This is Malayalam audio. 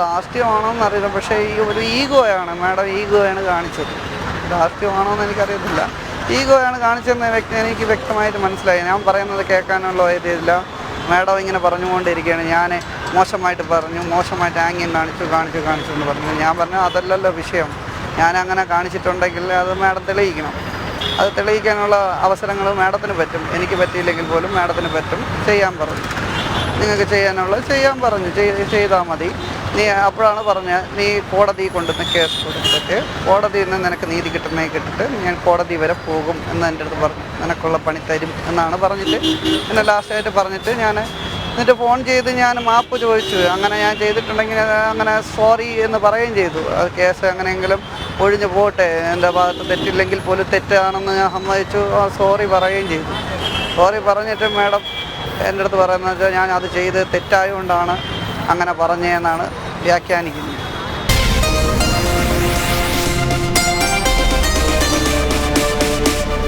ധാർഷ്ട്യമാണോ അറിയില്ല. പക്ഷേ ഈ ഒരു ഈഗോയാണ് മാഡം ഈഗോയാണ് കാണിച്ചത്. ധാർഷ്ട്യമാണോ എന്ന് എനിക്കറിയത്തില്ല. ഈഗോയാണ് കാണിച്ചതെന്ന് വ്യക്തി എനിക്ക് വ്യക്തമായിട്ട് മനസ്സിലായി. ഞാൻ പറയുന്നത് കേൾക്കാനുള്ള ഇതില്ല മാഡം ഇങ്ങനെ പറഞ്ഞുകൊണ്ടിരിക്കുകയാണ്. ഞാൻ മോശമായിട്ട് പറഞ്ഞു മോശമായിട്ട് ആംഗ്യം കാണിച്ചു കാണിച്ചു കാണിച്ചു എന്ന് പറഞ്ഞു. ഞാൻ പറഞ്ഞു അതല്ലല്ലോ വിഷയം. ഞാൻ അങ്ങനെ കാണിച്ചിട്ടുണ്ടെങ്കിൽ അത് മാഡം തെളിയിക്കണം. അത് തെളിയിക്കാനുള്ള അവസരങ്ങൾ മാഡത്തിന് പറ്റും. എനിക്ക് പറ്റിയില്ലെങ്കിൽ പോലും മാഡത്തിന് പറ്റും. ചെയ്യാൻ പറഞ്ഞു. നിങ്ങൾക്ക് ചെയ്യാനുള്ളത് ചെയ്യാൻ പറഞ്ഞു ചെയ്- ചെയ്താൽ മതി. നീ അപ്പോഴാണ് പറഞ്ഞത് നീ കോടതി കൊണ്ടുവന്ന് കേസ് കൊടുത്തിട്ട് കോടതിയിൽ നിന്ന് നിനക്ക് നീതി കിട്ടുന്നേ കിട്ടിട്ട് ഞാൻ കോടതി വരെ പോകും എന്ന് എന്റെ അടുത്ത് പറഞ്ഞു നിനക്കുള്ള പണി തരും എന്നാണ് പറഞ്ഞിട്ട് എന്നെ ലാസ്റ്റായിട്ട് പറഞ്ഞിട്ട് ഞാൻ എന്നിട്ട് ഫോൺ ചെയ്ത് ഞാൻ മാപ്പ് ചോദിച്ചു. അങ്ങനെ ഞാൻ ചെയ്തിട്ടുണ്ടെങ്കിൽ അങ്ങനെ സോറി എന്ന് പറയുകയും ചെയ്തു. അത് കേസ് അങ്ങനെയെങ്കിലും ഒഴിഞ്ഞു പോട്ടെ എന്റെ ഭാഗത്ത് തെറ്റില്ലെങ്കിൽ പോലും തെറ്റാണെന്ന് ഞാൻ സമ്മതിച്ചു. സോറി പറയുകയും ചെയ്തു. സോറി പറഞ്ഞിട്ട് മാഡം എന്റെ അടുത്ത് പറയുന്നത് വെച്ചാൽ ഞാൻ അത് ചെയ്ത് തെറ്റായതുകൊണ്ടാണ് അങ്ങനെ പറഞ്ഞതെന്നാണ് വ്യാഖ്യാനിക്കുന്നത്.